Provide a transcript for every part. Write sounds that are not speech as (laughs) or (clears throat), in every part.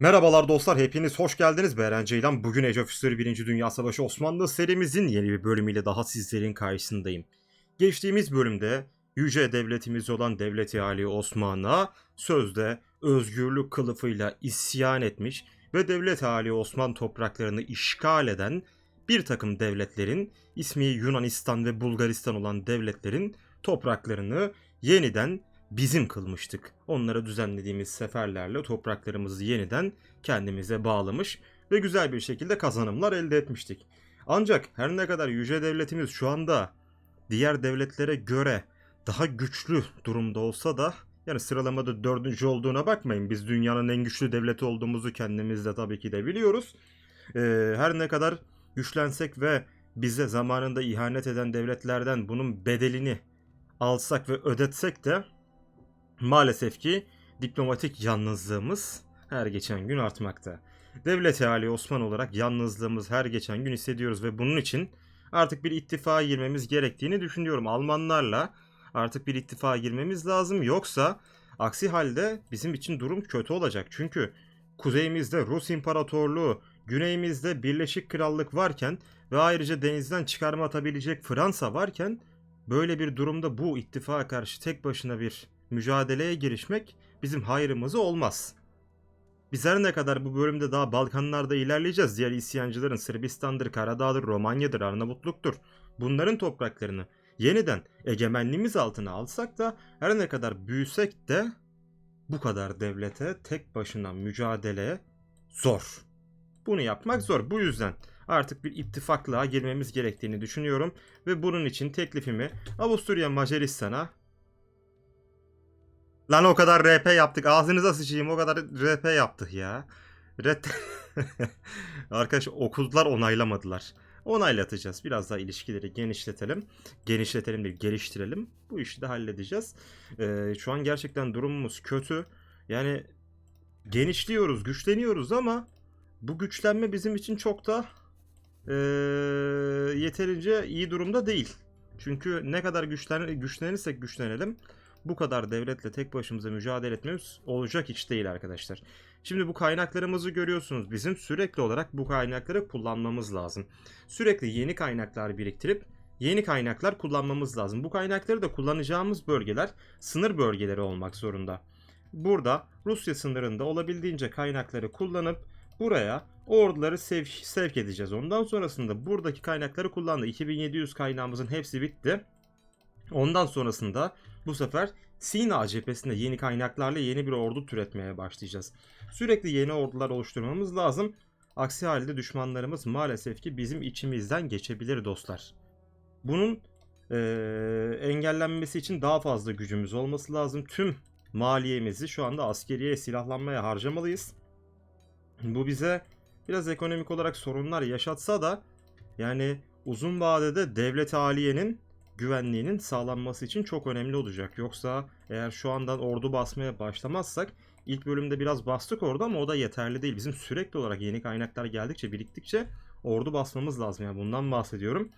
Merhabalar dostlar, hepiniz hoş geldiniz. Beren Ceylan. Bugün Age of History 1. Dünya Savaşı Osmanlı serimizin yeni bir bölümüyle daha sizlerin karşısındayım. Geçtiğimiz bölümde yüce devletimiz olan Devleti Ali Osman'a sözde özgürlük kılıfıyla isyan etmiş ve Devlet Ali Osman topraklarını işgal eden bir takım devletlerin ismi Yunanistan ve Bulgaristan olan devletlerin topraklarını yeniden bizim kılmıştık. Onlara düzenlediğimiz seferlerle topraklarımızı yeniden kendimize bağlamış ve güzel bir şekilde kazanımlar elde etmiştik. Ancak her ne kadar yüce devletimiz şu anda diğer devletlere göre daha güçlü durumda olsa da yani sıralamada dördüncü olduğuna bakmayın. Biz dünyanın en güçlü devleti olduğumuzu kendimiz de tabii ki de biliyoruz. Ee, her ne kadar güçlensek ve bize zamanında ihanet eden devletlerden bunun bedelini alsak ve ödetsek de maalesef ki diplomatik yalnızlığımız her geçen gün artmakta. Devlet Ali Osman olarak yalnızlığımız her geçen gün hissediyoruz ve bunun için artık bir ittifaka girmemiz gerektiğini düşünüyorum. Almanlarla artık bir ittifaka girmemiz lazım yoksa aksi halde bizim için durum kötü olacak. Çünkü kuzeyimizde Rus İmparatorluğu, güneyimizde Birleşik Krallık varken ve ayrıca denizden çıkarma atabilecek Fransa varken böyle bir durumda bu ittifaka karşı tek başına bir mücadeleye girişmek bizim hayrımıza olmaz. Biz her ne kadar bu bölümde daha Balkanlarda ilerleyeceğiz. Diğer isyancıların Sırbistan'dır, Karadağ'dır, Romanya'dır, Arnavutluk'tur. Bunların topraklarını yeniden egemenliğimiz altına alsak da her ne kadar büyüsek de bu kadar devlete tek başına mücadeleye zor. Bunu yapmak zor. Bu yüzden artık bir ittifaklığa girmemiz gerektiğini düşünüyorum ve bunun için teklifimi Avusturya Macaristan'a Lan o kadar RP yaptık. Ağzınıza sıçayım o kadar RP yaptık ya. Red... (laughs) Arkadaş okullar onaylamadılar. Onaylatacağız. Biraz daha ilişkileri genişletelim. Genişletelim değil, geliştirelim. Bu işi de halledeceğiz. Ee, şu an gerçekten durumumuz kötü. Yani genişliyoruz, güçleniyoruz ama bu güçlenme bizim için çok da ee, yeterince iyi durumda değil. Çünkü ne kadar güçlen güçlenirsek güçlenelim bu kadar devletle tek başımıza mücadele etmemiz olacak hiç değil arkadaşlar. Şimdi bu kaynaklarımızı görüyorsunuz. Bizim sürekli olarak bu kaynakları kullanmamız lazım. Sürekli yeni kaynaklar biriktirip yeni kaynaklar kullanmamız lazım. Bu kaynakları da kullanacağımız bölgeler sınır bölgeleri olmak zorunda. Burada Rusya sınırında olabildiğince kaynakları kullanıp buraya orduları sev sevk edeceğiz. Ondan sonrasında buradaki kaynakları kullandı. 2700 kaynağımızın hepsi bitti. Ondan sonrasında bu sefer Sina cephesinde yeni kaynaklarla yeni bir ordu türetmeye başlayacağız. Sürekli yeni ordular oluşturmamız lazım. Aksi halde düşmanlarımız maalesef ki bizim içimizden geçebilir dostlar. Bunun eee, engellenmesi için daha fazla gücümüz olması lazım. Tüm maliyemizi şu anda askeriye silahlanmaya harcamalıyız. Bu bize biraz ekonomik olarak sorunlar yaşatsa da yani uzun vadede devlet aliyenin güvenliğinin sağlanması için çok önemli olacak. Yoksa eğer şu andan ordu basmaya başlamazsak ilk bölümde biraz bastık orada ama o da yeterli değil. Bizim sürekli olarak yeni kaynaklar geldikçe biriktikçe ordu basmamız lazım. Yani bundan bahsediyorum.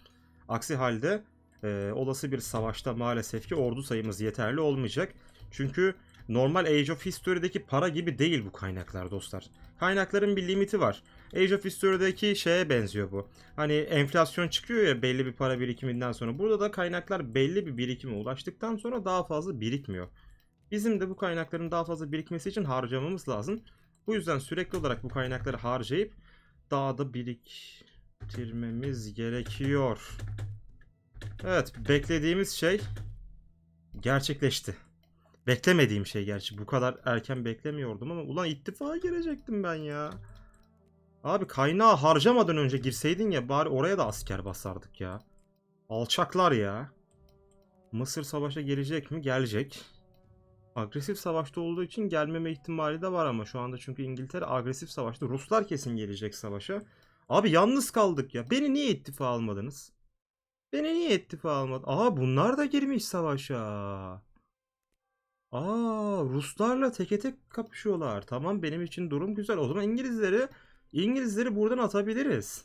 Aksi halde e, olası bir savaşta maalesef ki ordu sayımız yeterli olmayacak. Çünkü normal Age of History'deki para gibi değil bu kaynaklar dostlar. Kaynakların bir limiti var. Age of History'deki şeye benziyor bu. Hani enflasyon çıkıyor ya belli bir para birikiminden sonra. Burada da kaynaklar belli bir birikime ulaştıktan sonra daha fazla birikmiyor. Bizim de bu kaynakların daha fazla birikmesi için harcamamız lazım. Bu yüzden sürekli olarak bu kaynakları harcayıp daha da biriktirmemiz gerekiyor. Evet, beklediğimiz şey gerçekleşti. Beklemediğim şey gerçi. Bu kadar erken beklemiyordum ama ulan ittifaka girecektim ben ya. Abi kaynağı harcamadan önce girseydin ya bari oraya da asker basardık ya. Alçaklar ya. Mısır savaşa gelecek mi? Gelecek. Agresif savaşta olduğu için gelmeme ihtimali de var ama şu anda çünkü İngiltere agresif savaşta. Ruslar kesin gelecek savaşa. Abi yalnız kaldık ya. Beni niye ittifa almadınız? Beni niye ittifa almadın? Aa bunlar da girmiş savaşa. Aa Ruslarla teke tek kapışıyorlar. Tamam benim için durum güzel. O zaman İngilizleri İngilizleri buradan atabiliriz.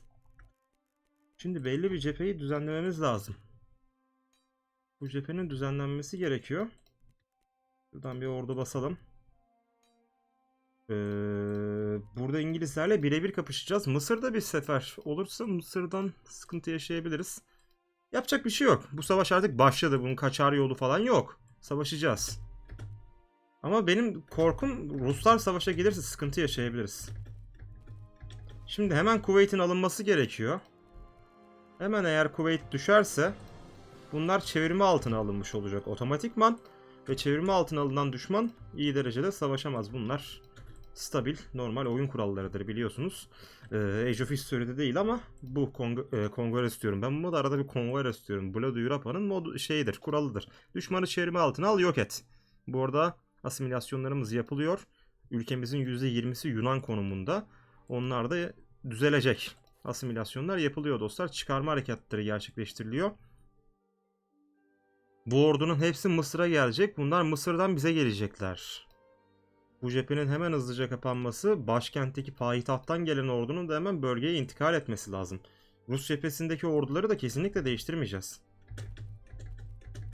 Şimdi belli bir cepheyi düzenlememiz lazım. Bu cephenin düzenlenmesi gerekiyor. Buradan bir ordu basalım. Ee, burada İngilizlerle birebir kapışacağız. Mısır'da bir sefer olursa Mısır'dan sıkıntı yaşayabiliriz. Yapacak bir şey yok. Bu savaş artık başladı. Bunun kaçar yolu falan yok. Savaşacağız. Ama benim korkum Ruslar savaşa gelirse sıkıntı yaşayabiliriz. Şimdi hemen Kuveyt'in alınması gerekiyor. Hemen eğer Kuveyt düşerse bunlar çevirme altına alınmış olacak otomatikman. Ve çevirme altına alınan düşman iyi derecede savaşamaz. Bunlar stabil, normal oyun kurallarıdır biliyorsunuz. Ee, Age of History'de değil ama bu Kong e, Kongres diyorum. Ben bu modu arada bir Kongres diyorum. Blood Europa'nın modu şeyidir, kuralıdır. Düşmanı çevirme altına al, yok et. Bu arada asimilasyonlarımız yapılıyor. Ülkemizin %20'si Yunan konumunda. Onlar da düzelecek. Asimilasyonlar yapılıyor dostlar. Çıkarma harekatları gerçekleştiriliyor. Bu ordunun hepsi Mısır'a gelecek. Bunlar Mısır'dan bize gelecekler. Bu cephenin hemen hızlıca kapanması, başkentteki payitahttan gelen ordunun da hemen bölgeye intikal etmesi lazım. Rus cephesindeki orduları da kesinlikle değiştirmeyeceğiz.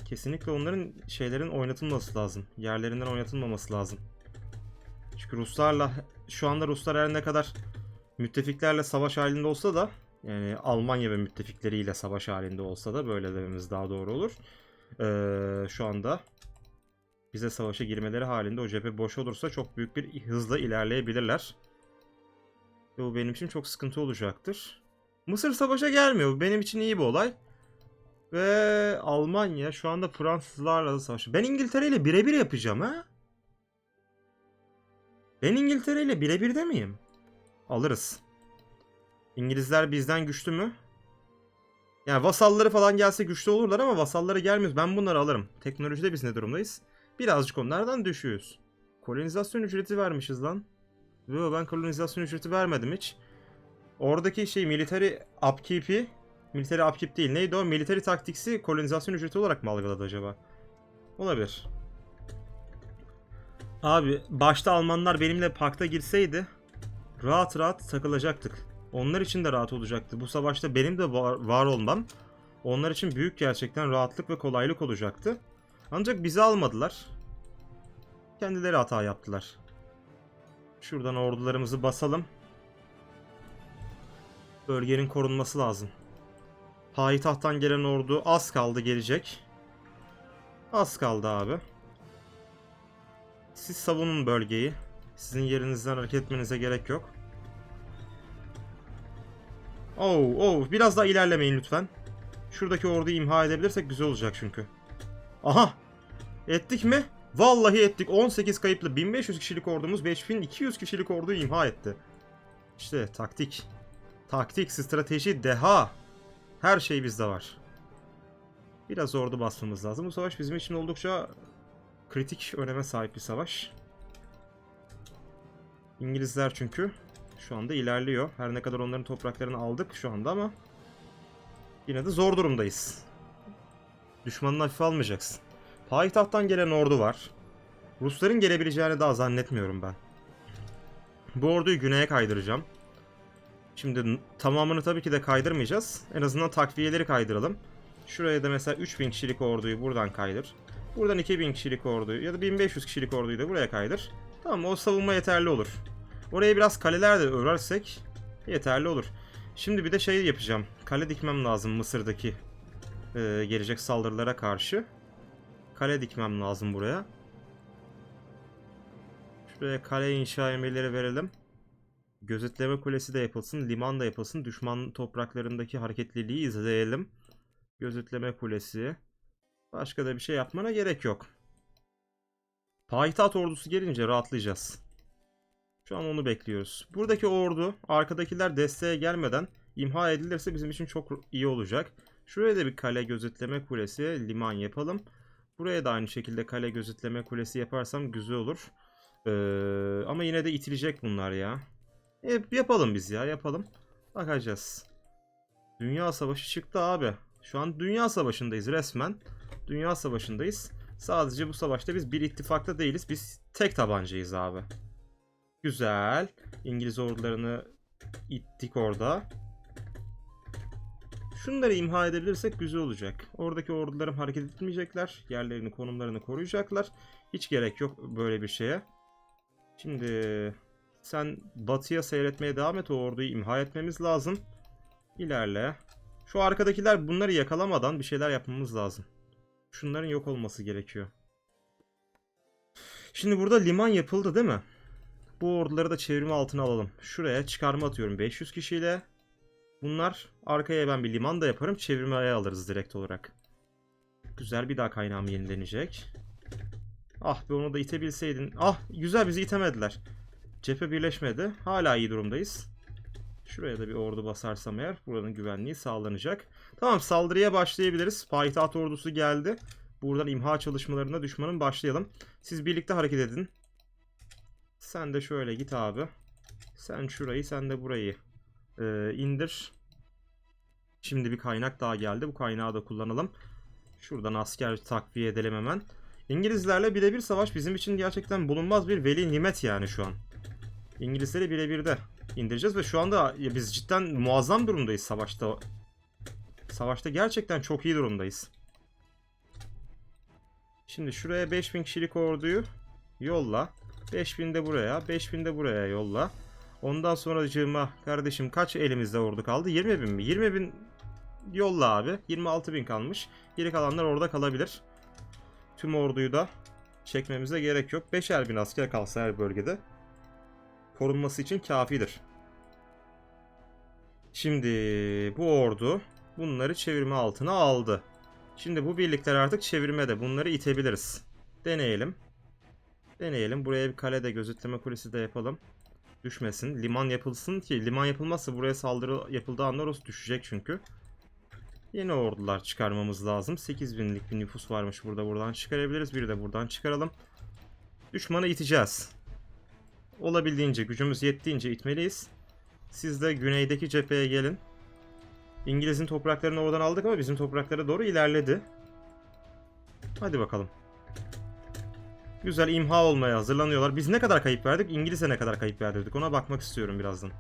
Kesinlikle onların şeylerin oynatılması lazım. Yerlerinden oynatılmaması lazım. Çünkü Ruslarla şu anda Ruslar her ne kadar müttefiklerle savaş halinde olsa da yani Almanya ve müttefikleriyle savaş halinde olsa da böyle dememiz daha doğru olur. Ee, şu anda bize savaşa girmeleri halinde o cephe boş olursa çok büyük bir hızla ilerleyebilirler. Ve bu benim için çok sıkıntı olacaktır. Mısır savaşa gelmiyor. Bu benim için iyi bir olay. Ve Almanya şu anda Fransızlarla da savaşıyor. Ben İngiltere ile birebir yapacağım ha? Ben İngiltere ile birebir de miyim? Alırız. İngilizler bizden güçlü mü? Yani vasalları falan gelse güçlü olurlar ama vasalları gelmiyor. Ben bunları alırım. Teknolojide biz ne durumdayız? Birazcık onlardan düşüyoruz. Kolonizasyon ücreti vermişiz lan. Yo ben kolonizasyon ücreti vermedim hiç. Oradaki şey military upkeep'i military upkeep değil neydi o? Military taktiksi kolonizasyon ücreti olarak mı algıladı acaba? Olabilir. Abi başta Almanlar benimle pakta girseydi rahat rahat takılacaktık. Onlar için de rahat olacaktı. Bu savaşta benim de var, var olmam onlar için büyük gerçekten rahatlık ve kolaylık olacaktı. Ancak bizi almadılar. Kendileri hata yaptılar. Şuradan ordularımızı basalım. Bölgenin korunması lazım. Payitahttan gelen ordu az kaldı gelecek. Az kaldı abi. Siz savunun bölgeyi. Sizin yerinizden hareket etmenize gerek yok. Oo, oo, biraz daha ilerlemeyin lütfen. Şuradaki orduyu imha edebilirsek güzel olacak çünkü. Aha! Ettik mi? Vallahi ettik. 18 kayıplı 1500 kişilik ordumuz 5200 kişilik orduyu imha etti. İşte taktik. Taktik, strateji, deha. Her şey bizde var. Biraz ordu basmamız lazım. Bu savaş bizim için oldukça kritik öneme sahip bir savaş. İngilizler çünkü şu anda ilerliyor. Her ne kadar onların topraklarını aldık şu anda ama yine de zor durumdayız. Düşmanını hafife almayacaksın. Payitahttan gelen ordu var. Rusların gelebileceğini daha zannetmiyorum ben. Bu orduyu güneye kaydıracağım. Şimdi tamamını tabii ki de kaydırmayacağız. En azından takviyeleri kaydıralım. Şuraya da mesela 3000 kişilik orduyu buradan kaydır. Buradan 2000 kişilik orduyu ya da 1500 kişilik orduyu da buraya kaydır. Tamam o savunma yeterli olur. Oraya biraz kaleler de örersek yeterli olur. Şimdi bir de şey yapacağım. Kale dikmem lazım Mısır'daki e, gelecek saldırılara karşı. Kale dikmem lazım buraya. Şuraya kale inşa emirleri verelim. Gözetleme kulesi de yapılsın, liman da yapılsın. Düşman topraklarındaki hareketliliği izleyelim. Gözetleme kulesi. Başka da bir şey yapmana gerek yok. Payitaht ordusu gelince rahatlayacağız. Şu an onu bekliyoruz. Buradaki ordu arkadakiler desteğe gelmeden imha edilirse bizim için çok iyi olacak. Şuraya da bir kale gözetleme kulesi, liman yapalım. Buraya da aynı şekilde kale gözetleme kulesi yaparsam güzel olur. Ee, ama yine de itilecek bunlar ya. E, yapalım biz ya yapalım. Bakacağız. Dünya savaşı çıktı abi. Şu an dünya savaşındayız resmen. Dünya savaşındayız. Sadece bu savaşta biz bir ittifakta değiliz. Biz tek tabancayız abi. Güzel. İngiliz ordularını ittik orada. Şunları imha edebilirsek güzel olacak. Oradaki ordularım hareket etmeyecekler. Yerlerini, konumlarını koruyacaklar. Hiç gerek yok böyle bir şeye. Şimdi Sen batıya seyretmeye devam et. O orduyu imha etmemiz lazım. İlerle. Şu arkadakiler bunları yakalamadan bir şeyler yapmamız lazım. Şunların yok olması gerekiyor. Şimdi burada liman yapıldı değil mi? Bu orduları da çevirme altına alalım. Şuraya çıkarma atıyorum 500 kişiyle. Bunlar arkaya ben bir liman da yaparım. Çevirmeye alırız direkt olarak. Güzel bir daha kaynağım yenilenecek. Ah be onu da itebilseydin. Ah güzel bizi itemediler. Cephe birleşmedi. Hala iyi durumdayız. Şuraya da bir ordu basarsam eğer buranın güvenliği sağlanacak. Tamam saldırıya başlayabiliriz. Payitaht ordusu geldi. Buradan imha çalışmalarına düşmanın başlayalım. Siz birlikte hareket edin. Sen de şöyle git abi. Sen şurayı sen de burayı ee, indir. Şimdi bir kaynak daha geldi. Bu kaynağı da kullanalım. Şuradan asker takviye edelim hemen. İngilizlerle birebir savaş bizim için gerçekten bulunmaz bir veli nimet yani şu an. İngilizleri birebir de indireceğiz ve şu anda ya biz cidden muazzam durumdayız savaşta. Savaşta gerçekten çok iyi durumdayız. Şimdi şuraya 5000 kişilik orduyu yolla. 5000 de buraya, 5000 de buraya yolla. Ondan sonra cığıma kardeşim kaç elimizde ordu kaldı? 20 bin mi? 20 bin yolla abi. 26 bin kalmış. Geri kalanlar orada kalabilir. Tüm orduyu da çekmemize gerek yok. 5'er bin asker kalsa her bölgede korunması için kafidir. Şimdi bu ordu bunları çevirme altına aldı. Şimdi bu birlikler artık çevirmede. Bunları itebiliriz. Deneyelim. Deneyelim. Buraya bir kale de gözetleme kulesi de yapalım. Düşmesin. Liman yapılsın ki liman yapılmazsa buraya saldırı yapıldığı anda orası düşecek çünkü. Yeni ordular çıkarmamız lazım. 8000'lik bir nüfus varmış burada. Buradan çıkarabiliriz. Biri de buradan çıkaralım. Düşmanı iteceğiz. Olabildiğince, gücümüz yettiğince itmeliyiz. Siz de güneydeki cepheye gelin. İngiliz'in topraklarını oradan aldık ama bizim topraklara doğru ilerledi. Hadi bakalım. Güzel imha olmaya hazırlanıyorlar. Biz ne kadar kayıp verdik? İngiliz'e ne kadar kayıp verdirdik? Ona bakmak istiyorum birazdan.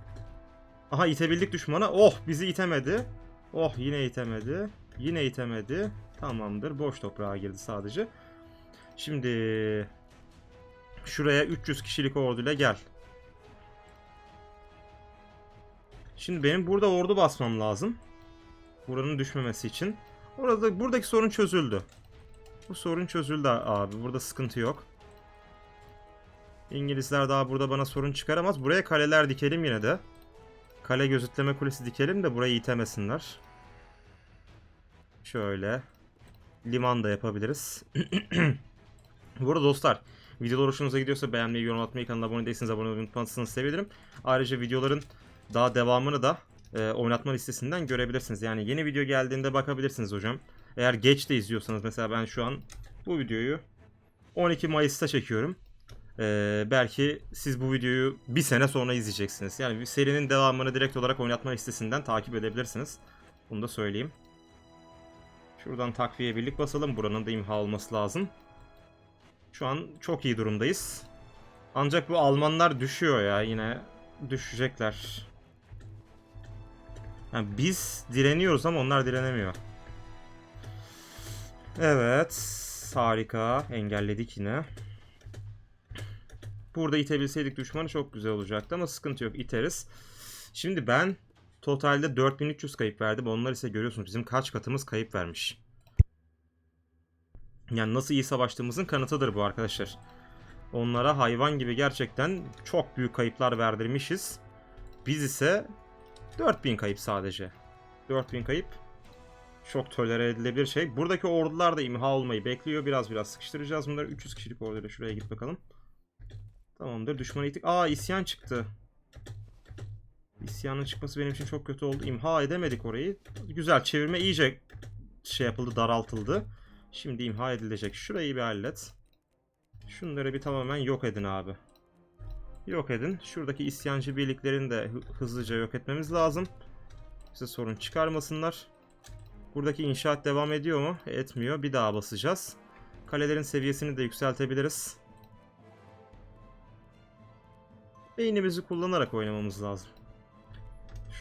Aha itebildik düşmana. Oh bizi itemedi. Oh yine itemedi. Yine itemedi. Tamamdır. Boş toprağa girdi sadece. Şimdi şuraya 300 kişilik orduyla gel. Şimdi benim burada ordu basmam lazım. Buranın düşmemesi için. Orada buradaki sorun çözüldü. Bu sorun çözüldü abi. Burada sıkıntı yok. İngilizler daha burada bana sorun çıkaramaz. Buraya kaleler dikelim yine de. Kale gözetleme kulesi dikelim de burayı itemesinler. Şöyle. Liman da yapabiliriz. (clears throat) Bu arada dostlar videolar hoşunuza gidiyorsa beğenmeyi, yorum atmayı, kanala abone değilseniz abone olmayı unutmazsanız sevinirim. Ayrıca videoların daha devamını da e, oynatma listesinden görebilirsiniz. Yani yeni video geldiğinde bakabilirsiniz hocam. Eğer geç de izliyorsanız mesela ben şu an bu videoyu 12 Mayıs'ta çekiyorum. Ee, belki siz bu videoyu bir sene sonra izleyeceksiniz. Yani serinin devamını direkt olarak oynatma listesinden takip edebilirsiniz. Bunu da söyleyeyim. Şuradan takviye birlik basalım. Buranın da imha olması lazım. Şu an çok iyi durumdayız. Ancak bu Almanlar düşüyor ya yine. Düşecekler. Yani biz direniyoruz ama onlar direnemiyor. Evet. Harika. Engelledik yine. Burada itebilseydik düşmanı çok güzel olacaktı ama sıkıntı yok. iteriz. Şimdi ben totalde 4300 kayıp verdim. Onlar ise görüyorsunuz bizim kaç katımız kayıp vermiş. Yani nasıl iyi savaştığımızın kanıtıdır bu arkadaşlar. Onlara hayvan gibi gerçekten çok büyük kayıplar verdirmişiz. Biz ise 4000 kayıp sadece. 4000 kayıp çok tolere edilebilir şey. Buradaki ordular da imha olmayı bekliyor. Biraz biraz sıkıştıracağız bunları. 300 kişilik orduyla şuraya git bakalım. Tamamdır. Düşmanı ittik. Aa isyan çıktı. İsyanın çıkması benim için çok kötü oldu. İmha edemedik orayı. Güzel. Çevirme iyice şey yapıldı, daraltıldı. Şimdi imha edilecek. Şurayı bir hallet. Şunları bir tamamen yok edin abi. Yok edin. Şuradaki isyancı birliklerini de hızlıca yok etmemiz lazım. Bize sorun çıkarmasınlar. Buradaki inşaat devam ediyor mu? Etmiyor. Bir daha basacağız. Kalelerin seviyesini de yükseltebiliriz. Beynimizi kullanarak oynamamız lazım.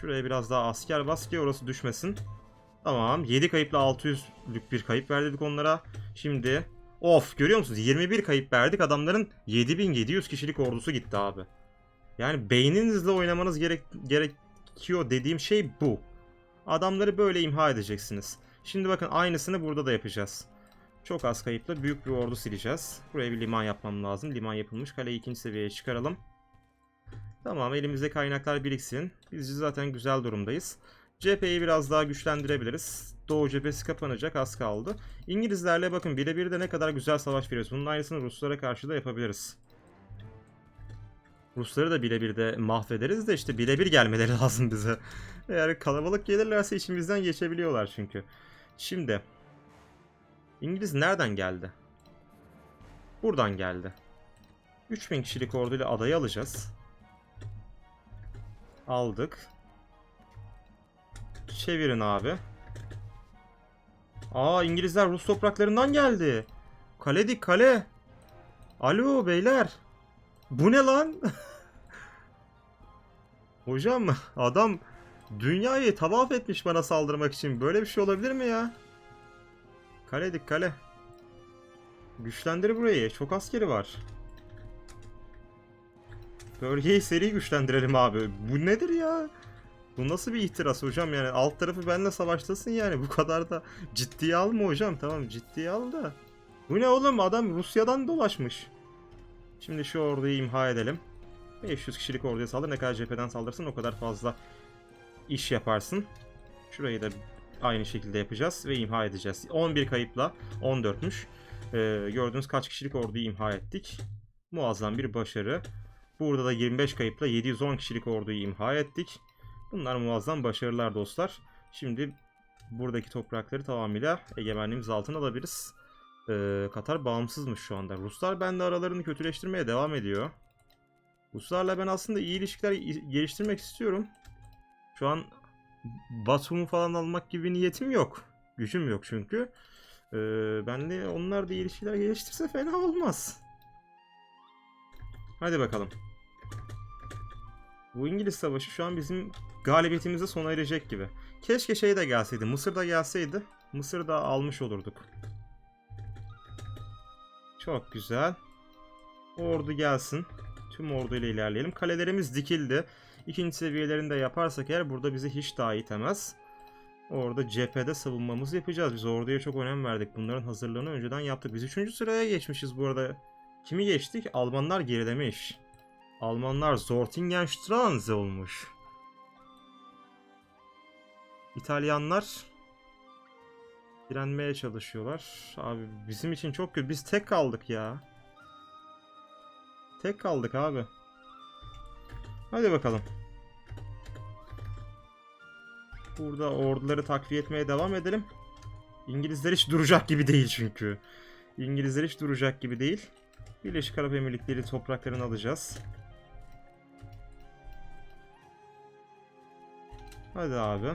Şuraya biraz daha asker bas ki orası düşmesin. Tamam. 7 kayıpla 600'lük bir kayıp verdik onlara. Şimdi of görüyor musunuz? 21 kayıp verdik. Adamların 7700 kişilik ordusu gitti abi. Yani beyninizle oynamanız gerek gerekiyor dediğim şey bu. Adamları böyle imha edeceksiniz. Şimdi bakın aynısını burada da yapacağız. Çok az kayıpla büyük bir ordu sileceğiz. Buraya bir liman yapmam lazım. Liman yapılmış. Kaleyi ikinci seviyeye çıkaralım. Tamam elimizde kaynaklar biriksin. Biz zaten güzel durumdayız. Cepheyi biraz daha güçlendirebiliriz. Doğu cephesi kapanacak az kaldı. İngilizlerle bakın birebir de ne kadar güzel savaş veriyoruz. Bunun aynısını Ruslara karşı da yapabiliriz. Rusları da birebir de mahvederiz de işte birebir gelmeleri (laughs) lazım bize. Eğer kalabalık gelirlerse içimizden geçebiliyorlar çünkü. Şimdi İngiliz nereden geldi? Buradan geldi. 3000 kişilik orduyla adayı alacağız. Aldık. Çevirin abi. Aa İngilizler Rus topraklarından geldi. Kaledik kale. Alo beyler. Bu ne lan? (laughs) Hocam adam dünyayı tavaf etmiş bana saldırmak için. Böyle bir şey olabilir mi ya? Kaledik kale. Güçlendir burayı. Çok askeri var. Bölgeyi seri güçlendirelim abi. Bu nedir ya? Bu nasıl bir ihtiras hocam yani alt tarafı benimle savaştasın yani bu kadar da ciddiye alma hocam tamam ciddiye al da. Bu ne oğlum adam Rusya'dan dolaşmış. Şimdi şu orduyu imha edelim. 500 kişilik orduya saldır ne kadar cepheden saldırsın o kadar fazla iş yaparsın. Şurayı da aynı şekilde yapacağız ve imha edeceğiz. 11 kayıpla 14'müş. Ee, gördüğünüz kaç kişilik orduyu imha ettik. Muazzam bir başarı. Burada da 25 kayıpla 710 kişilik orduyu imha ettik. Bunlar muazzam başarılar dostlar. Şimdi buradaki toprakları tamamıyla egemenliğimiz altına alabiliriz. Ee, Katar bağımsızmış şu anda. Ruslar bende aralarını kötüleştirmeye devam ediyor. Ruslarla ben aslında iyi ilişkiler geliştirmek istiyorum. Şu an Batum'u falan almak gibi niyetim yok. Gücüm yok çünkü. Ee, ben de onlar da ilişkiler geliştirse fena olmaz. Hadi bakalım. Bu İngiliz savaşı şu an bizim galibiyetimize sona erecek gibi. Keşke şey de gelseydi. Mısır da gelseydi. Mısır da almış olurduk. Çok güzel. Ordu gelsin. Tüm orduyla ilerleyelim. Kalelerimiz dikildi. İkinci seviyelerini de yaparsak eğer burada bizi hiç daha itemez. Orada cephede savunmamızı yapacağız. Biz orduya çok önem verdik. Bunların hazırlığını önceden yaptık. Biz 3. sıraya geçmişiz bu arada. Kimi geçtik? Almanlar gerilemiş. Almanlar Zortingenstraße olmuş. İtalyanlar direnmeye çalışıyorlar. Abi bizim için çok kötü. Biz tek kaldık ya. Tek kaldık abi. Hadi bakalım. Burada orduları takviye etmeye devam edelim. İngilizler hiç duracak gibi değil çünkü. İngilizler hiç duracak gibi değil. Birleşik Arap Emirlikleri topraklarını alacağız. Hadi abi.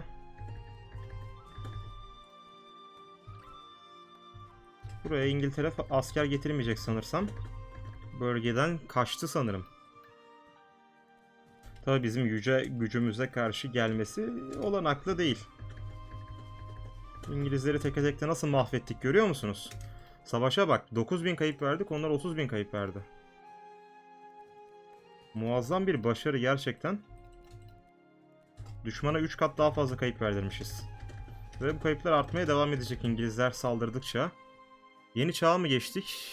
Buraya İngiltere asker getirmeyecek sanırsam. Bölgeden kaçtı sanırım. Tabii bizim yüce gücümüze karşı gelmesi olanaklı değil. İngilizleri teke tekte nasıl mahvettik görüyor musunuz? Savaşa bak 9000 kayıp verdik onlar 30.000 kayıp verdi. Muazzam bir başarı gerçekten. Düşmana 3 kat daha fazla kayıp verdirmişiz. Ve bu kayıplar artmaya devam edecek İngilizler saldırdıkça. Yeni çağa mı geçtik?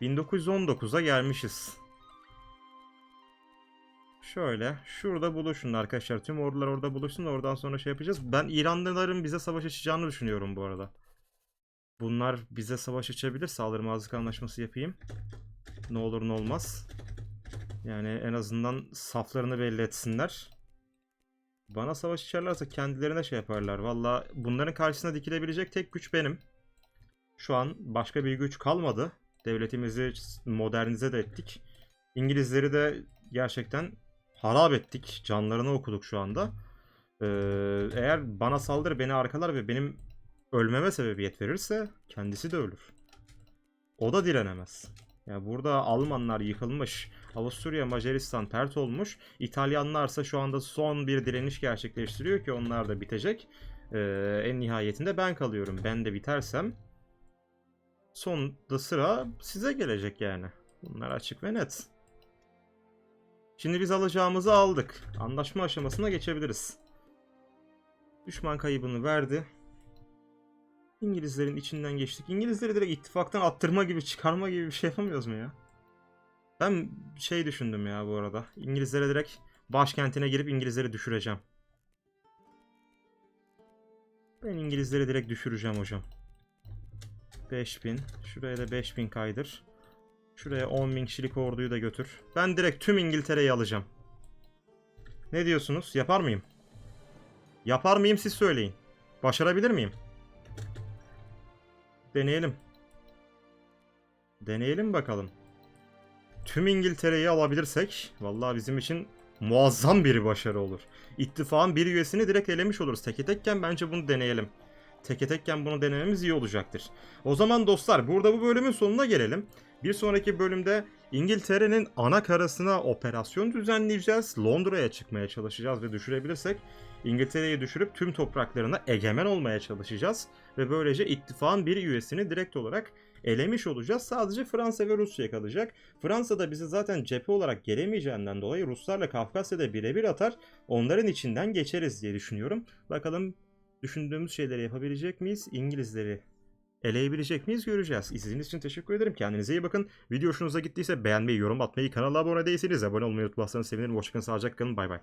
1919'a gelmişiz. Şöyle. Şurada buluşun arkadaşlar. Tüm ordular orada buluşsun. Oradan sonra şey yapacağız. Ben İranlıların bize savaş açacağını düşünüyorum bu arada. Bunlar bize savaş açabilir. Saldırmazlık anlaşması yapayım. Ne olur ne olmaz. Yani en azından saflarını belli etsinler. Bana savaş açarlarsa kendilerine şey yaparlar. Valla bunların karşısına dikilebilecek tek güç benim. Şu an başka bir güç kalmadı. Devletimizi modernize de ettik. İngilizleri de gerçekten harap ettik. Canlarını okuduk şu anda. Ee, eğer bana saldırı beni arkalar ve benim ölmeme sebebiyet verirse kendisi de ölür. O da direnemez. Yani burada Almanlar yıkılmış. Avusturya, Macaristan pert olmuş. İtalyanlarsa şu anda son bir direniş gerçekleştiriyor ki onlar da bitecek. Ee, en nihayetinde ben kalıyorum. Ben de bitersem son da sıra size gelecek yani. Bunlar açık ve net. Şimdi biz alacağımızı aldık. Anlaşma aşamasına geçebiliriz. Düşman kaybını verdi. İngilizlerin içinden geçtik. İngilizleri direkt ittifaktan attırma gibi çıkarma gibi bir şey yapamıyoruz mu ya? Ben şey düşündüm ya bu arada. İngilizlere direkt başkentine girip İngilizleri düşüreceğim. Ben İngilizleri direkt düşüreceğim hocam. 5000. Şuraya da 5000 kaydır. Şuraya 10.000 kişilik orduyu da götür. Ben direkt tüm İngiltere'yi alacağım. Ne diyorsunuz? Yapar mıyım? Yapar mıyım siz söyleyin. Başarabilir miyim? Deneyelim. Deneyelim bakalım. Tüm İngiltere'yi alabilirsek vallahi bizim için muazzam bir başarı olur. İttifakın bir üyesini direkt elemiş oluruz. Teke tekken bence bunu deneyelim. Teke tekken bunu denememiz iyi olacaktır. O zaman dostlar burada bu bölümün sonuna gelelim. Bir sonraki bölümde İngiltere'nin ana karasına operasyon düzenleyeceğiz. Londra'ya çıkmaya çalışacağız ve düşürebilirsek İngiltere'yi düşürüp tüm topraklarına egemen olmaya çalışacağız. Ve böylece ittifakın bir üyesini direkt olarak elemiş olacağız. Sadece Fransa ve Rusya kalacak. Fransa da bizi zaten cephe olarak gelemeyeceğinden dolayı Ruslarla Kafkasya'da birebir atar. Onların içinden geçeriz diye düşünüyorum. Bakalım düşündüğümüz şeyleri yapabilecek miyiz? İngilizleri eleyebilecek miyiz göreceğiz. İzlediğiniz için teşekkür ederim. Kendinize iyi bakın. Video hoşunuza gittiyse beğenmeyi, yorum atmayı, kanala abone değilseniz abone olmayı unutmazsanız sevinirim. Hoşçakalın, sağlıcakla kalın. Bay bay.